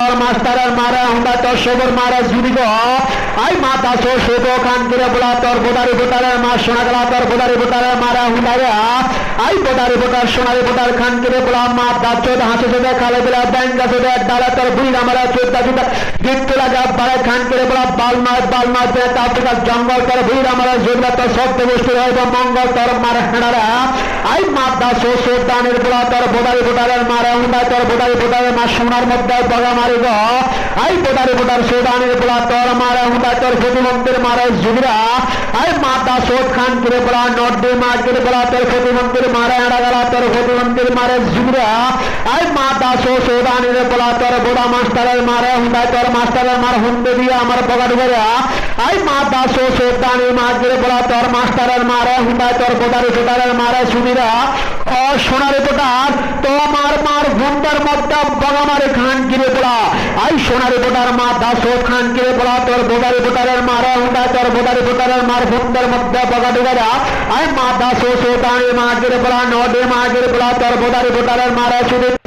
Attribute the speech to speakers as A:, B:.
A: আর মাস্টারের মারা হুন্ডা তোর সবর মারা জুড়িব আই মাতা সো শুভ খান করে বলা তোর বোদারি বোতারের মা সোনা গেলা তোর বোদারি বোতারের মারা হুন্ডা রে আই বোদারি বোতার সোনারি বোতার খান করে বলা মা দাচোদ হাসে চোদে, খালে বেলা, ব্যাংকা চোদে ডালা তোর বুড়ি আমরা চোদ্দা চোদ্দা লাগা বারে খান করে বলা বাল মাছ বাল মাছ দে তাপটিকা জঙ্গল তোর বুড়ি আমরা জোদা তোর সব গোষ্ঠী হইব মঙ্গল তোর মার হেনারা আই মাতা সো সো দানের বলা তোর বোদারি বোতারের মারা হুন্ডা তোর বোদারি বোতারের মা সোনার মধ্যে বগা মারি আই বোদারি বোতার সোদানের বলা তোর মারা হুন্ডা তোর প্রতিমন্ত্রীর মারা জুগরা আই মাতা সোদ খান করে বলা নড্ডে মা করে বলা তোর প্রতিমন্ত্রীর মারা এড়া গেলা, তোর প্রতিমন্ত্রীর মারা জুগরা আই মাতা সো সোদানের বলা তোর বোদা মাস্টারের মারা হুন্ডা তোর মাস্টারের মার হুন্ডে দিয়ে আমার পকেট ভরা আই মাতা সো সোদানের মা করে বলা তোর মাস্টারের মারা হুন্ডা তোর বোদারি সোদারের মারা সুবিরা ও সোনারে পোটার মধ্যে বগামারে খান কিরে বলা আই সোনারে পোটার মা, দাসো খান কিরে বলা তোর বোদারে পোটারের মারা উঠা তোর বোদারে পোটারের মার ভুন্ডার মধ্যে বগা ডুগারা আই মা, দাসো সোটানি মা কিরে বলা নদে মা কিরে বলা তোর বোদারে পোটারের মারা সুদে